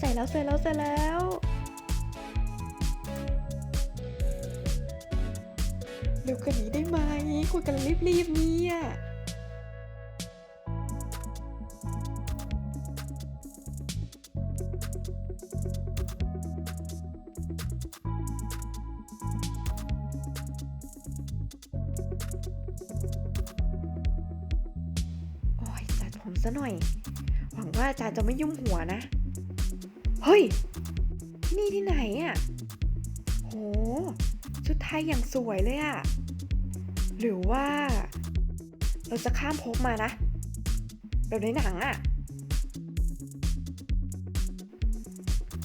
ใส่แล้วใส่แล้วใส่แล้วเร็วกว่านี้ได้ไหมคุยกันรีบๆเนี่ยโอ้ยจัดผมซะหน่อย หวังว่าอาจารย์จะไม่ยุ่งหัวนะ เฮ้ย นี่ที่ไหนอะ่ะ โห ชุดไทยอย่างสวยเลยอะ่ะ หรือว่า เราจะข้ามภพมานะ แบบในหนังอะ่ะ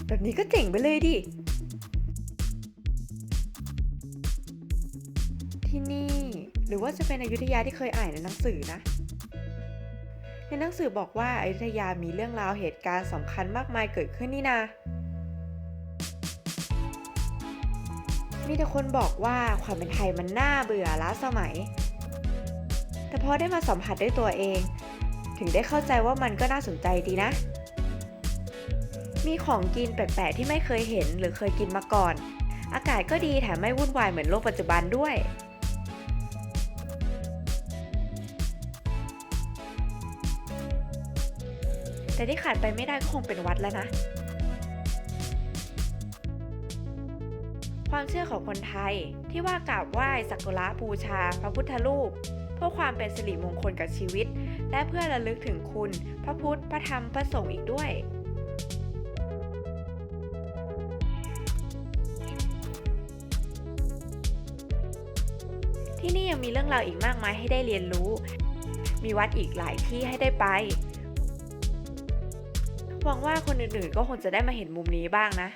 แบบนี้ก็เจ๋งไปเลยดิ ที่นี่ หรือว่าจะเป็นอยุธยาที่เคยอ่านในหนังสือนะ ในหนังสือบอกว่าอยุธยามีเรื่องราวเหตุการณ์สำคัญมากมายเกิดขึ้นนี่นามีแต่คนบอกว่าความเป็นไทยมันน่าเบื่อล้าสมัย แต่พอได้มาสัมผัสด้วยตัวเอง ถึงได้เข้าใจว่ามันก็น่าสนใจดีนะ มีของกินแปลกๆที่ไม่เคยเห็นหรือเคยกินมาก่อน อากาศก็ดีแถมไม่วุ่นวายเหมือนโลกปัจจุบันด้วย แต่ที่ขาดไปไม่ได้ก็คงเป็นวัดแล้วนะ ความเชื่อของคนไทยที่ว่ากราบไหว้สักการะบูชา พระพุทธรูปเพื่อความเป็นสิริมงคลกับชีวิต และเพื่อระลึกถึงคุณ พระพุทธพระธรรมพระสงฆ์อีกด้วยที่นี่ยังมีเรื่องราวอีกมากมายให้ได้เรียนรู้ มีวัดอีกหลายที่ให้ได้ไป หวังว่าคนอื่นๆก็คงจะได้มาเห็นมุมนี้บ้างนะ